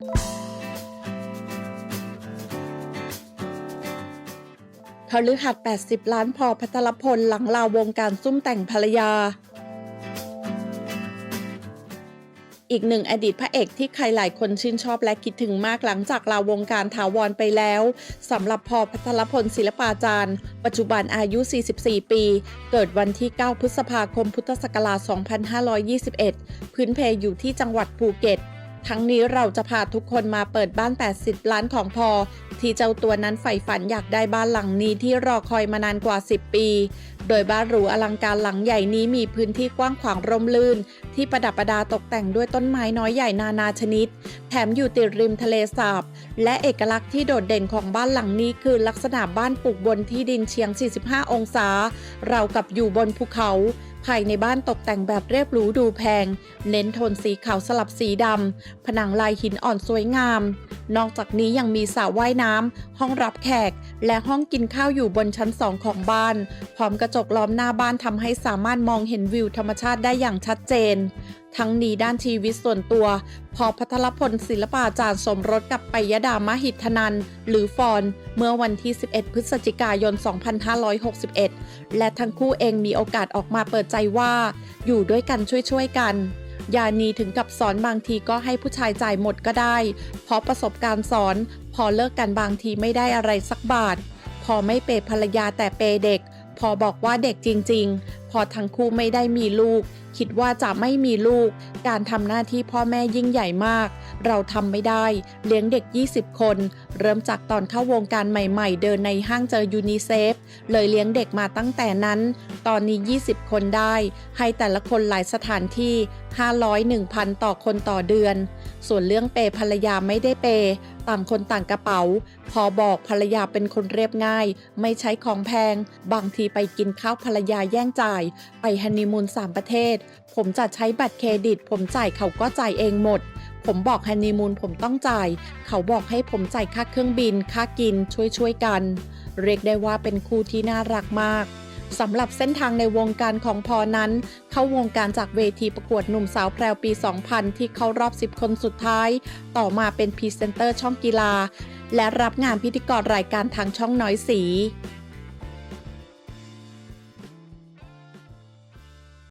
พฤหัส 80 ล้านพอพัทรพลหลังลาวงการซุ่มแต่งภรรยา อีกหนึ่งอดีตพระเอกที่ใครหลายคนชื่นชอบและคิดถึงมากหลังจากลาวงการถาวรไปแล้วสำหรับพอพัทรพลศิลปาจารย์ ปัจจุบันอายุ 44 ปี เกิดวันที่ 9 พฤษภาคมพุทธศักราช 2521 พื้นเพอยู่ที่จังหวัดภูเก็ต ทั้งนี้เราจะพาทุกคนมาเปิดบ้าน 80 ล้านของพอ ที่เจ้าตัวนั้นใฝ่ฝันอยากได้บ้านหลังนี้ที่รอคอยมานานกว่า 10 ปี โดยบ้านหรูอลังการหลังใหญ่นี้มีพื้นที่กว้างขวางร่มรื่น ที่ประดับประดาตกแต่งด้วยต้นไม้น้อยใหญ่นานาชนิด แถมอยู่ติดริมทะเลสาบ และเอกลักษณ์ที่โดดเด่นของบ้านหลังนี้คือลักษณะบ้านปลูกบนที่ดินเชียง 45 องศา เรากับอยู่บนภูเขา ภายในบ้านตกแต่งแบบเรียบหรูดูแพง เน้นโทนสีขาวสลับสีดำ ผนังลายหินอ่อนสวยงาม นอกจากนี้ยังมีสระว่ายน้ำ ห้องรับแขก และห้องกินข้าวอยู่บนชั้นสองของบ้าน พร้อมกระจกล้อมหน้าบ้านทำให้สามารถมองเห็นวิวธรรมชาติได้อย่างชัดเจน ทั้งนี้ด้านชีวิตส่วนตัว พอพัทรพลศิลปาจารย์สมรสกับปยดามหิทธนัน หรือฟอน เมื่อวันที่ 11 พฤศจิกายน 2561 และทั้งคู่เองมีโอกาสออกมาเปิดใจว่า อยู่ด้วยกันช่วยๆกันยานีถึงกับสอนบางทีก็ให้ผู้ชายจ่ายหมดก็ได้ เพราะประสบการณ์สอนพอเลิกกันบางทีไม่ได้อะไรสักบาท พอไม่เปย์ภรรยาแต่เปย์เด็ก พอบอกว่าเด็กจริง ๆ พอทั้งคู่ไม่ได้มีลูกคิดว่าจะไม่มีลูก การทำหน้าที่พ่อแม่ยิ่งใหญ่มาก เราทำไม่ได้ เลี้ยงเด็ก 20 คน เริ่มจากตอนเข้าวงการใหม่ๆ เดินในห้างเจอยูนิเซฟ เลยเลี้ยงเด็กมาตั้งแต่นั้น ตอนนี้ 20 คนได้ ให้แต่ละคนหลายสถานที่ 500 1,000 ต่อคนต่อเดือน ส่วนเรื่องเปย์ภรรยาไม่ได้เปย์ต่างคนต่างกระเป๋า พอบอกภรรยาเป็นคนเรียบง่าย ไม่ใช้ของแพง บางทีไปกินข้าวภรรยาแย่งจ่าย ไปฮันนีมูนสามประเทศผมจะใช้บัตรเครดิต ผมจ่ายเขาก็จ่ายเองหมด ผมบอกฮันนีมูนผมต้องจ่าย เขาบอกให้ผมจ่ายค่าเครื่องบิน ค่ากินช่วยช่วยๆกัน เรียกได้ว่าเป็นคู่ที่น่ารักมากสำหรับเส้นทางในวงการของพอนั้น เข้าวงการจากเวทีประกวดหนุ่มสาวแพรวปี 2000 ที่เข้ารอบ 10 คนสุดท้าย ต่อมาเป็นพรีเซนเตอร์ช่องกีฬา และรับงานพิธีกรรายการทางช่องน้อยสี